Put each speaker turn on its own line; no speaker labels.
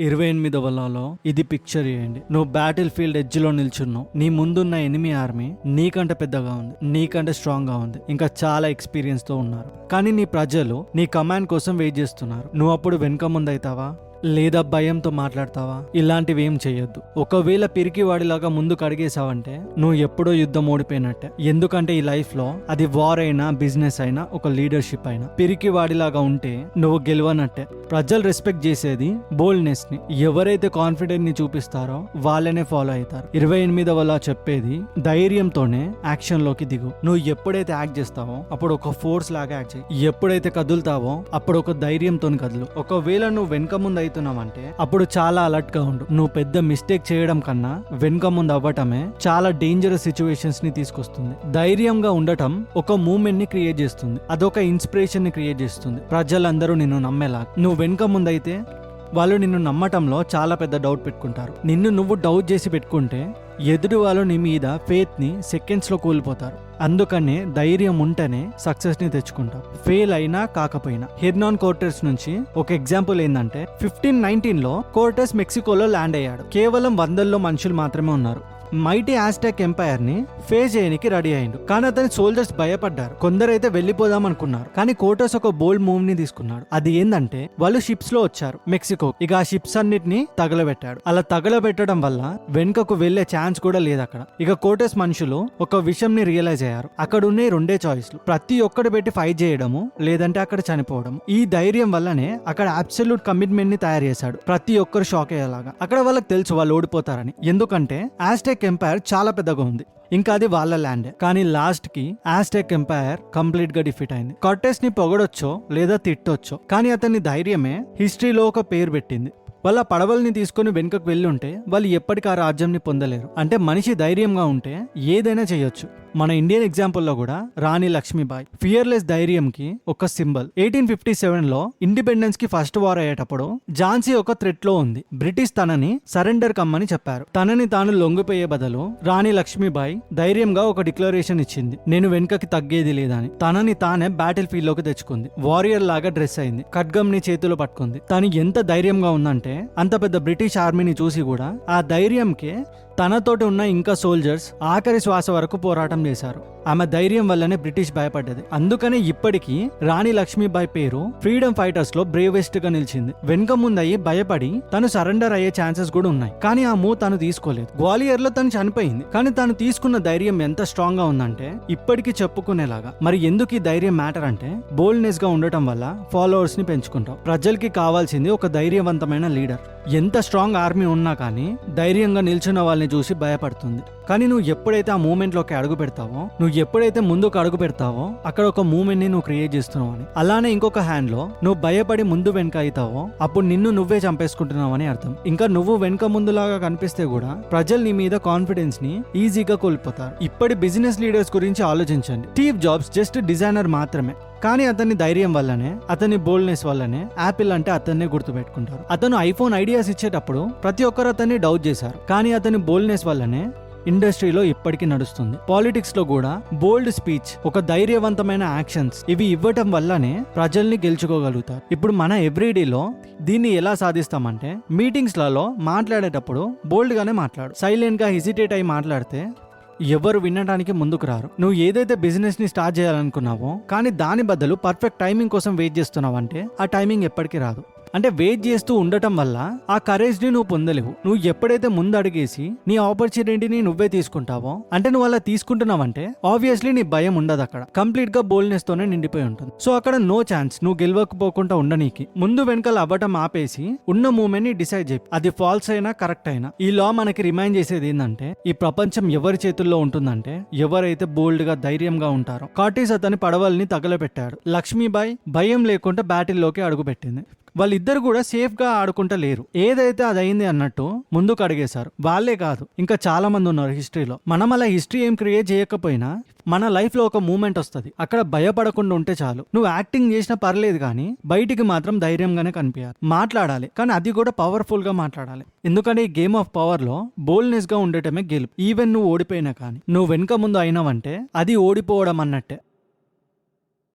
ఇరవై ఎనిమిదవ లాలో ఇది పిక్చర్ చేయండి. నువ్వు బ్యాటిల్ ఫీల్డ్ ఎడ్జ్లో నిల్చున్నావు. నీ ముందున్న ఎనిమి ఆర్మీ నీకంటే పెద్దగా ఉంది. నీకంటే స్ట్రాంగ్గా ఉంది. ఇంకా చాలా ఎక్స్పీరియన్స్తో ఉన్నారు. కానీ నీ ప్రజలు నీ కమాండ్ కోసం వెయిట్ చేస్తున్నారు. నువ్వు అప్పుడు వెనుక ముందైతావా? లేదా భయంతో మాట్లాడతావా? ఇలాంటివి ఏం చేయొద్దు ఒకవేళ పిరికివాడిలాగా ముందుకు అడిగేసావంటే నువ్వు ఎప్పుడో యుద్ధం ఓడిపోయినట్టే. ఎందుకంటే ఈ లైఫ్లో అది వార్ అయినా బిజినెస్ అయినా ఒక లీడర్షిప్ అయినా. పిరికివాడిలాగా ఉంటే నువ్వు గెలవనట్టే. ప్రజలు రెస్పెక్ట్ చేసేది బోల్డ్నెస్ని ఎవరైతే కాన్ఫిడెంట్ని చూపిస్తారో వాళ్ళనే ఫాలో అవుతారు. ఇరవై ఎనిమిదవ చెప్పేది ధైర్యంతోనే యాక్షన్లోకి దిగు. నువ్వు ఎప్పుడైతే యాక్ట్ చేస్తావో అప్పుడు ఒక ఫోర్స్ లాగా యాక్ట్ చేయి. ఎప్పుడైతే కదులుతావో అప్పుడు ఒక ధైర్యంతో కదులు. ఒకవేళ నువ్వు వెనక ముందు అవుతున్నావంటే అప్పుడు చాలా అలర్ట్గా ఉండు. నువ్వు పెద్ద మిస్టేక్ చేయడం కన్నా వెనుక ముందు అవ్వటమే చాలా డేంజరస్ సిచ్యువేషన్స్ని తీసుకొస్తుంది. ధైర్యంగా ఉండటం ఒక మూమెంట్ని క్రియేట్ చేస్తుంది. అదొక ఇన్స్పిరేషన్ని క్రియేట్ చేస్తుంది. ప్రజలందరూ నిన్ను నమ్మేలా. నువ్వు వెనుక ముందు అయితే వాళ్ళు నిన్ను నమ్మటంలో చాలా పెద్ద డౌట్ పెట్టుకుంటారు. నిన్ను నువ్వు డౌట్ చేసి పెట్టుకుంటే ఎదుటి వాళ్ళు నీ మీద ఫేత్ని సెకండ్స్లో కోల్పోతారు. అందుకనే ధైర్యం ఉంటేనే సక్సెస్ని తెచ్చుకుంటాం. ఫెయిల్ అయినా కాకపోయినా. హెర్నాన్ కోర్టెస్ నుంచి ఒక ఎగ్జాంపుల్ ఏంటంటే ఫిఫ్టీన్ నైన్టీన్లో కోర్టెస్ మెక్సికోలో ల్యాండ్ అయ్యాడు. కేవలం వందల్లో మనుషులు మాత్రమే ఉన్నారు. మైటీ ఆస్టాక్ ఎంపైర్ని ఫేస్ చేయడానికి రెడీ అయిండు కానీ అతని సోల్జర్స్ భయపడ్డారు. కొందరైతే వెళ్ళిపోదాం అనుకున్నారు కానీ కోటస్ ఒక బోల్డ్ మూవ్ని తీసుకున్నాడు. అది ఏందంటే వాళ్ళు షిప్స్లో వచ్చారు మెక్సికో. ఇక ఆ షిప్స్ అన్నిటిని తగలబెట్టాడు. అలా తగలబెట్టడం వల్ల వెనుకకు వెళ్ళే ఛాన్స్ కూడా లేదు అక్కడ. ఇక కోటోస్ మనుషులు ఒక విషయం ని రియలైజ్ అయ్యారు. అక్కడ ఉన్నాయి రెండే చాయిస్లు. ప్రతి ఒక్కటి పెట్టి ఫైట్ చేయడము లేదంటే అక్కడ చనిపోవడం ఈ ధైర్యం వల్లనే అక్కడ అబ్సల్యూట్ కమిట్మెంట్ని తయారు చేశాడు. ప్రతి ఒక్కరు షాక్ అయ్యేలాగా. అక్కడ వాళ్ళకి తెలుసు వాళ్ళు ఓడిపోతారని. ఎందుకంటే ఆస్టెక్ ఎంపైర్ చాలా పెద్దగా ఉంది. ఇంకా అది వాళ్ళ ల్యాండ్ కానీ లాస్ట్కి ఆస్టెక్ ఎంపైర్ కంప్లీట్గా డిఫీట్ అయింది. కర్టెస్ని పొగడొచ్చో లేదా తిట్టొచ్చో కానీ అతని ధైర్యమే హిస్టరీలో ఒక పేరు పెట్టింది. వాళ్ళ పడవల్ని తీసుకుని వెనుకకు వెళ్ళి ఉంటే వాళ్ళు ఎప్పటికీ ఆ రాజ్యంని పొందలేరు. అంటే మనిషి ధైర్యంగా ఉంటే ఏదైనా చేయొచ్చు. మన ఇండియన్ ఎగ్జాంపుల్లో కూడా రాణి లక్ష్మీబాయి ఫియర్లెస్ ధైర్యంకి ఒక సింబల్ ఎయిటీన్ ఫిఫ్టీ సెవెన్లో ఇండిపెండెన్స్కి ఫస్ట్ వార్ అయ్యేటప్పుడు ఝాన్సీ ఒక థ్రెట్లో ఉంది. బ్రిటిష్ తనని సరెండర్ కమ్మని చెప్పారు. తనని తాను లొంగిపోయే బదులు రాణి లక్ష్మీబాయి ధైర్యంగా ఒక డిక్లరేషన్ ఇచ్చింది. నేను వెనుకకి తగ్గేది లేదని. తనని తానే బ్యాటిల్ ఫీల్డ్లోకి తెచ్చుకుంది. వారియర్ లాగా డ్రెస్ అయింది. ఖడ్గం ని చేతిలో పట్టుకుంది. తను ఎంత ధైర్యంగా ఉందంటే అంత పెద్ద బ్రిటిష్ ఆర్మీని చూసి కూడా ఆ ధైర్యంకే తనతోటి ఉన్న ఇంకా సోల్జర్స్ ఆఖరి శ్వాస వరకు పోరాటం చేశారు. ఆమె ధైర్యం వల్లనే బ్రిటిష్ భయపడ్డది. అందుకనే ఇప్పటికీ రాణి లక్ష్మీబాయి పేరు ఫ్రీడమ్ ఫైటర్స్లో బ్రేవెస్ట్గా నిలిచింది. వెనుక ముందయ్యి భయపడి తను సరెండర్ అయ్యే ఛాన్సెస్ కూడా ఉన్నాయి. కానీ ఆ మూవ్ తను తీసుకోలేదు. గ్వాలియర్లో తను చనిపోయింది. కానీ తను తీసుకున్న ధైర్యం ఎంత స్ట్రాంగ్గా ఉందంటే ఇప్పటికీ చెప్పుకునేలాగా. మరి ఎందుకు ఈ ధైర్యం మ్యాటర్ అంటే బోల్డ్నెస్గా ఉండటం వల్ల ఫాలోవర్స్ని పెంచుకుంటాం. ప్రజలకి కావాల్సింది ఒక ధైర్యవంతమైన లీడర్ ఎంత స్ట్రాంగ్ ఆర్మీ ఉన్నా కానీ ధైర్యంగా నిల్చున్న వాళ్ళని చూసి భయపడుతుంది. కానీ నువ్వు ఎప్పుడైతే ఆ మూమెంట్లోకి అడుగు పెడతావో నువ్వు ఎప్పుడైతే ముందుకు అడుగు పెడతావో అక్కడ ఒక మూమెంట్ని నువ్వు క్రియేట్ చేస్తున్నావు అని. అలానే ఇంకొక హ్యాండ్లో నువ్వు భయపడి ముందు వెనక అవుతావో అప్పుడు నిన్ను నువ్వే చంపేసుకుంటున్నావు అని అర్థం. ఇంకా నువ్వు వెనక ముందులాగా కనిపిస్తే కూడా ప్రజలు నీ మీద కాన్ఫిడెన్స్ని ఈజీగా కోల్పోతారు. ఇప్పటి బిజినెస్ లీడర్స్ గురించి ఆలోచించండి. స్టీవ్ జాబ్స్ జస్ట్ డిజైనర్ మాత్రమే. కానీ అతని ధైర్యం వల్లనే అతని బోల్డ్నెస్ వల్లనే యాపిల్ అంటే అతన్నే గుర్తుపెట్టుకుంటారు. అతను ఐఫోన్ ఐడియాస్ ఇచ్చేటప్పుడు ప్రతి ఒక్కరు అతన్ని డౌట్ చేశారు. కానీ అతని బోల్డ్నెస్ వల్లనే ఇండస్ట్రీలో ఇప్పటికీ నడుస్తుంది. పాలిటిక్స్లో కూడా బోల్డ్ స్పీచ్ ఒక ధైర్యవంతమైన యాక్షన్స్ ఇవి ఇవ్వటం వల్లనే ప్రజల్ని గెలుచుకోగలుగుతారు. ఇప్పుడు మన ఎవ్రీడేలో దీన్ని ఎలా సాధిస్తామంటే మీటింగ్స్లలో మాట్లాడేటప్పుడు బోల్డ్ గానే మాట్లాడు. సైలెంట్గా హెసిటేట్ అయి మాట్లాడితే ఎవరు వినడానికి ముందుకు రారు. నువ్వు ఏదైతే బిజినెస్ని స్టార్ట్ చేయాలనుకున్నావో కానీ దాని బదులు పర్ఫెక్ట్ టైమింగ్ కోసం వెయిట్ చేస్తున్నావంటే ఆ టైమింగ్ ఎప్పటికీ రాదు. అంటే వెయిట్ చేస్తూ ఉండటం వల్ల ఆ కరేజ్ని నువ్వు పొందలేవు. నువ్వు ఎప్పుడైతే ముందు అడిగేసి నీ ఆపర్చునిటీని నువ్వే తీసుకుంటావో అంటే నువ్వు అలా తీసుకుంటున్నావంటే ఆబ్వియస్లీ నీ భయం ఉండదు అక్కడ. కంప్లీట్గా బోల్డ్నెస్ తోనే నిండిపోయి ఉంటుంది. సో అక్కడ నో ఛాన్స్ నువ్వు గెలవకపోకుండా ఉండనీకి. ముందు వెనకాల అవ్వటం ఆపేసి ఉన్న మూమెంట్ని డిసైడ్ చేయి. అది ఫాల్స్ అయినా కరెక్ట్ అయినా. ఈ లా మనకి రిమైండ్ చేసేది ఏంటంటే ఈ ప్రపంచం ఎవరి చేతుల్లో ఉంటుందంటే ఎవరైతే బోల్డ్గా ధైర్యంగా ఉంటారో. కాటీస్ అతని పడవల్ని తగలబెట్టాడు. లక్ష్మీబాయి భయం లేకుండా బ్యాటిల్లోకి అడుగుపెట్టింది. వాళ్ళిద్దరు కూడా సేఫ్గా ఆడుకుంటా లేరు. ఏదైతే అది అయింది అన్నట్టు ముందుకు అడిగేశారు. వాళ్ళే కాదు ఇంకా చాలా మంది ఉన్నారు హిస్టరీలో. మనం అలా హిస్టరీ ఏం క్రియేట్ చేయకపోయినా మన లైఫ్లో ఒక మూమెంట్ వస్తుంది. అక్కడ భయపడకుండా ఉంటే చాలు. నువ్వు యాక్టింగ్ చేసినా పర్లేదు కానీ బయటికి మాత్రం ధైర్యంగానే కనిపించాలి. మాట్లాడాలి కానీ అది కూడా పవర్ఫుల్గా మాట్లాడాలి. ఎందుకంటే ఈ గేమ్ ఆఫ్ పవర్లో బోల్డ్నెస్గా ఉండటమే గెలుపు. ఈవెన్ నువ్వు ఓడిపోయినా కానీ నువ్వు వెనుక ముందు అయినావంటే అది ఓడిపోవడం అన్నట్టే.